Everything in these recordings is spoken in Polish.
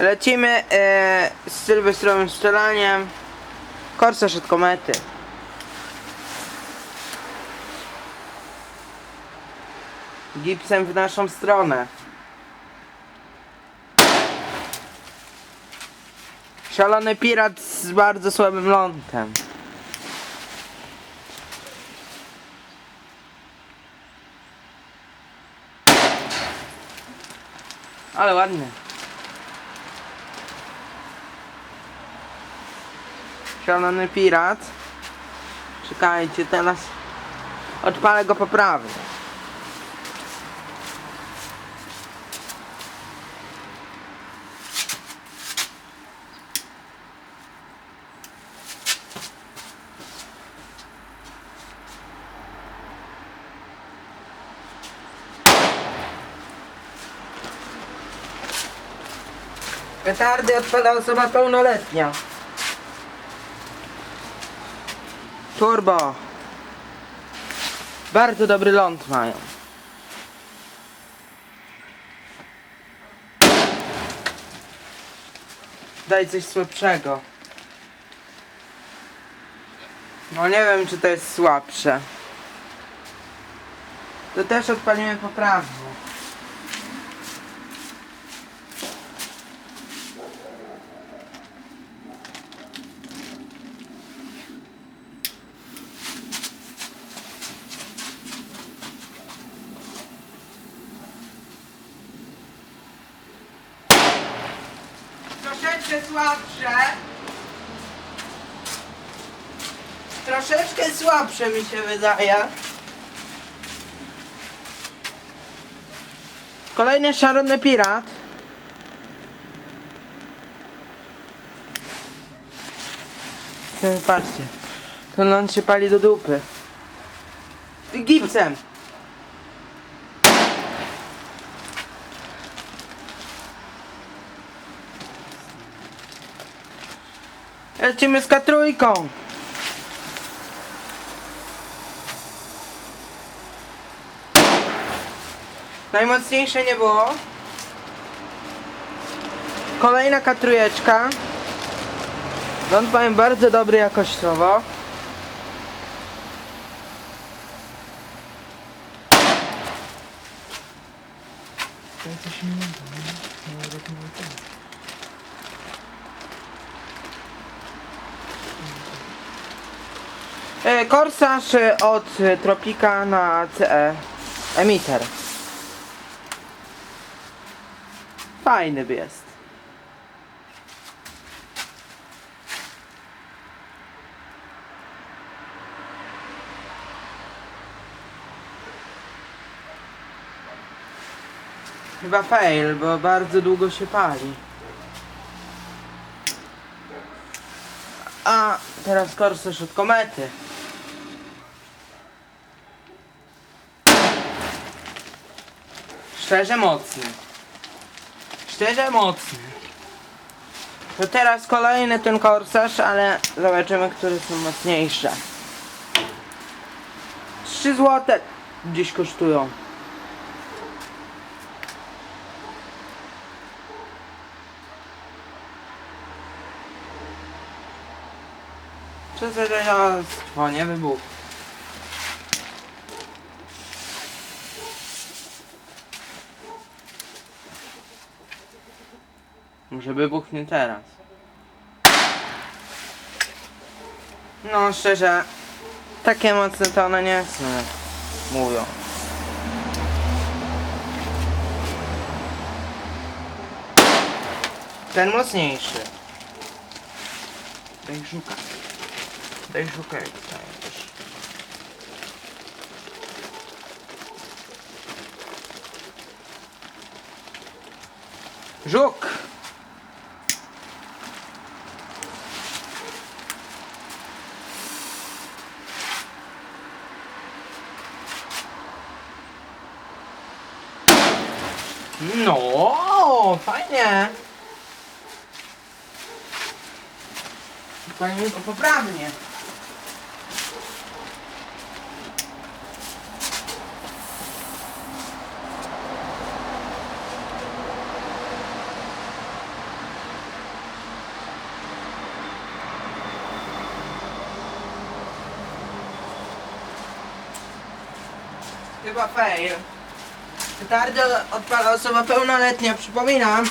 Lecimy e, z sylwestrowym strzelaniem. Korsarz od komety. Gipsem w naszą stronę. Szalony pirat z bardzo słabym lądem. Ale ładnie. Szalony pirat. Czekajcie, teraz odpalę go po prawej. Petardy odpala osoba pełnoletnia. Turbo. Bardzo dobry ląd mają. Daj coś słabszego. No nie wiem czy to jest słabsze. To też odpalimy poprawnie. Troszeczkę słabsze. Troszeczkę słabsze mi się wydaje. Kolejny szalony pirat. Patrzcie. Ten ląd się pali do dupy. Gipsem. Lecimy z katrójką. Najmocniejsze nie było. Kolejna katrójeczka. Ląd bardzo dobry jakościowo. E, Korsarz e, od e, Tropika na CE Emiter. Fajny jest. Chyba fail, bo bardzo długo się pali. A teraz korsarz od komety. Szczerze mocny. Szczerze mocny. To teraz kolejny ten korsarz, ale zobaczymy, które są mocniejsze. 3 złote gdzieś kosztują. Co za dziadostwo, nie wybuch. Może wybuchnie teraz. No szczerze, takie mocne to one nie są, mówią. Ten mocniejszy. Daj żuka. Daj żuka jak stajesz. Żuk! No, fajnie. Pani to poprawnie. Chyba fail. Petardę odpala osoba pełnoletnia, przypominam.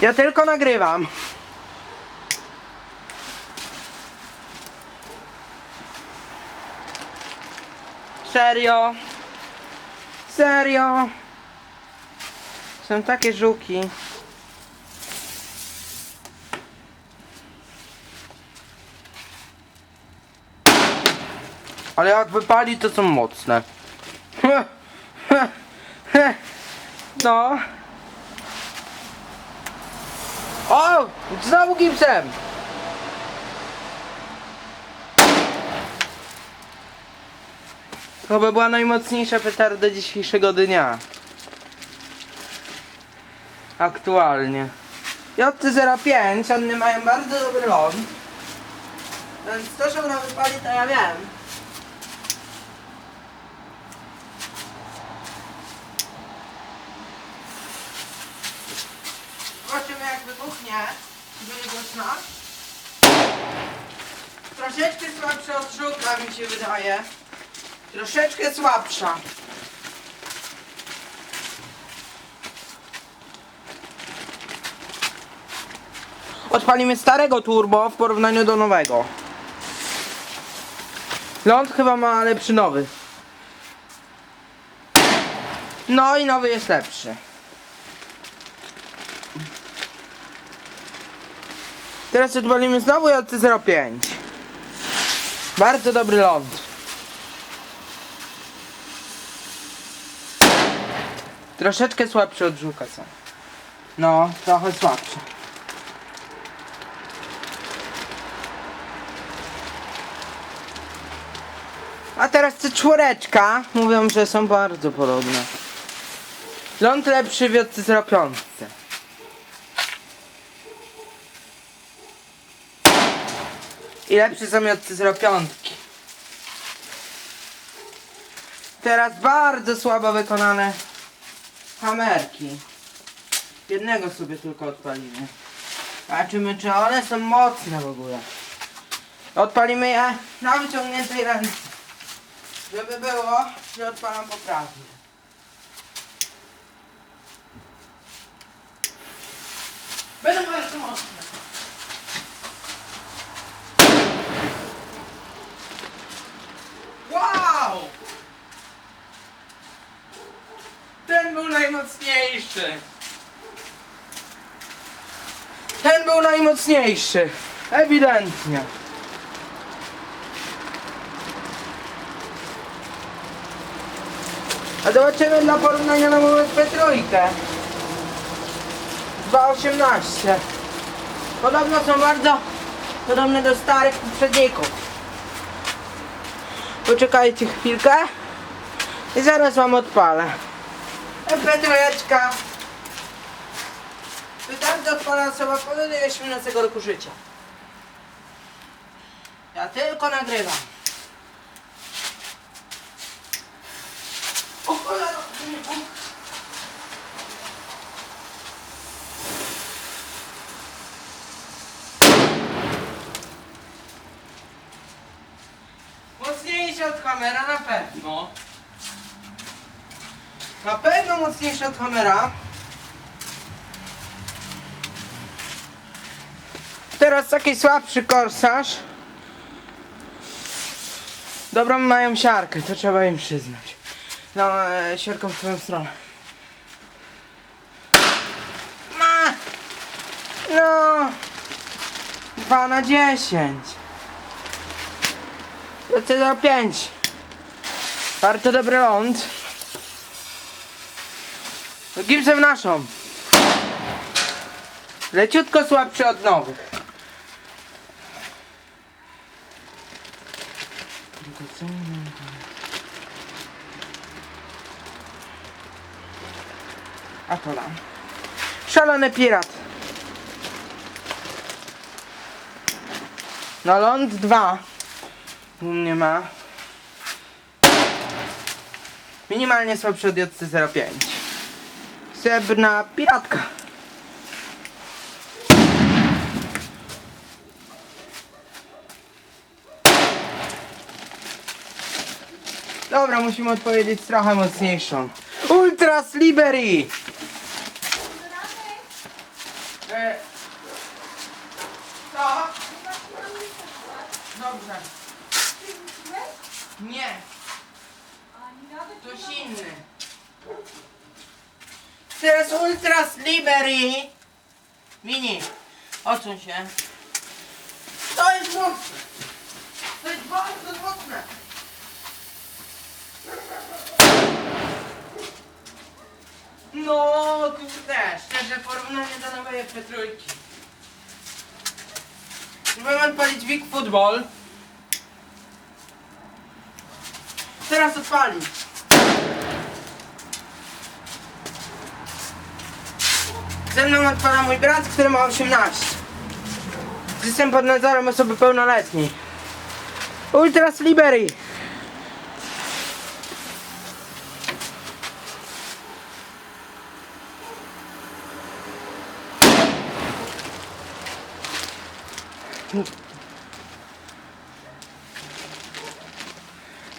Ja tylko nagrywam. Serio? Serio? Są takie żuki. Ale jak wypali, to są mocne. No. O! Znowu gipsem! To by była najmocniejsza petarda dzisiejszego dnia. Aktualnie. JT05, one mają bardzo dobry ląd. Więc to, że ona wypali, to ja wiem. Zobaczymy wybuchnie. Będzie głośno. Troszeczkę słabsza żuka mi się wydaje. Troszeczkę słabsza. Odpalimy starego turbo w porównaniu do nowego. Ląd chyba ma lepszy nowy. No i nowy jest lepszy. Teraz odpalimy znowu JT05. Bardzo dobry ląd. Troszeczkę słabszy od żuka są. No, trochę słabszy. A teraz te czwóreczka mówią, że są bardzo podobne. Ląd lepszy w JT05. I lepszy są JT05. Teraz bardzo słabo wykonane kamerki. Jednego sobie tylko odpalimy. Zobaczymy czy one są mocne w ogóle. Odpalimy je na wyciągniętej ręce. Żeby było, że odpalam poprawnie. Będą bardzo mocne. Wow! Ten był najmocniejszy. Ten był najmocniejszy. Ewidentnie. A zobaczymy dla porównania na moment P3. 2.18. Podobno są bardzo podobne do starych poprzedników. Poczekajcie chwilkę i zaraz wam odpalę. MP3 Pytanie odpala osoba powyżej 18 roku życia. Ja tylko nagrywam. O! Mocniejsza od kamera na pewno. Na pewno mocniejsza od kamera. Teraz taki słabszy korsarz. Dobrą mają siarkę, to trzeba im przyznać. No, e, siarką w twoją stronę. Ma! No! 2 na 10. To 5. Bardzo dobry ląd. Gipsem naszą. Leciutko słabszy od nowych. A to tam. Szalony pirat. No ląd 2. U mnie ma. Minimalnie słabszy od JC05. Srebrna piratka. Dobra, musimy odpowiedzieć trochę mocniejszą. Ultras Liberi! E, Co? Dobrze. Nie, ktoś inny. Teraz Ultras Liberi! Mini, odsuń się. To jest mocne. To jest bardzo mocne. No, kurde, szczerze porównanie do nowej F3. Spróbujemy odpalić Big Football. Teraz odpalić. Ze mną odpala mój brat, który ma 18. Jestem pod nadzorem osoby pełnoletniej. Ultras Liberi.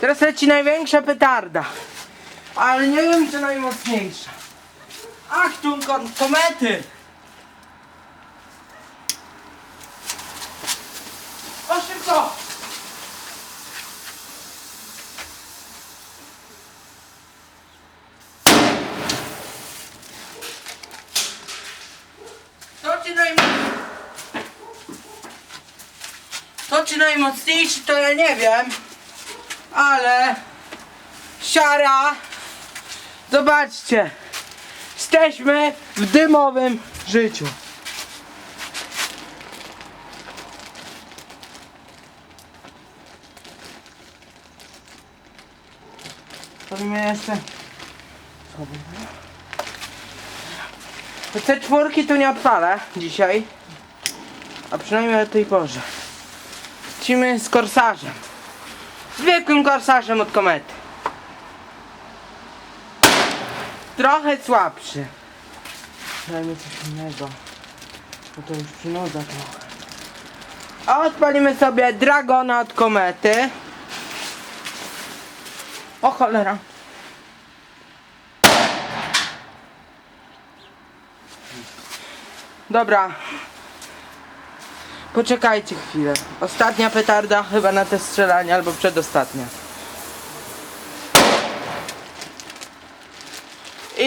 Teraz leci największa petarda. Ale nie wiem, czy najmocniejsza. Achtung, komety! O, szybko! To czy najmocniejszy? To czy najmocniejszy, to ja nie wiem. Ale... Siara! Zobaczcie! Jesteśmy w dymowym życiu. Robimy jeszcze. Te czwórki tu nie odpalę dzisiaj. A przynajmniej o tej porze. Lecimy z korsarzem. Zwykłym korsarzem od komety. Trochę słabszy. Dajmy coś innego. Bo to już przynudza trochę. A odpalimy sobie dragona od komety. O cholera. Dobra. Poczekajcie chwilę. Ostatnia petarda chyba na te strzelanie, albo przedostatnia.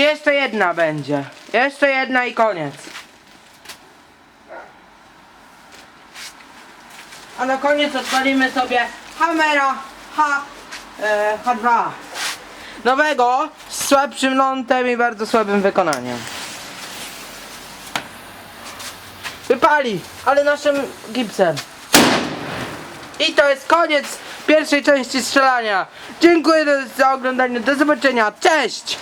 Jeszcze jedna będzie. Jeszcze jedna i koniec. A na koniec odpalimy sobie Hammera H, e, H2. Nowego, z słabszym lądem i bardzo słabym wykonaniem. Wypali, ale naszym gipsem. I to jest koniec pierwszej części strzelania. Dziękuję za oglądanie. Do zobaczenia. Cześć!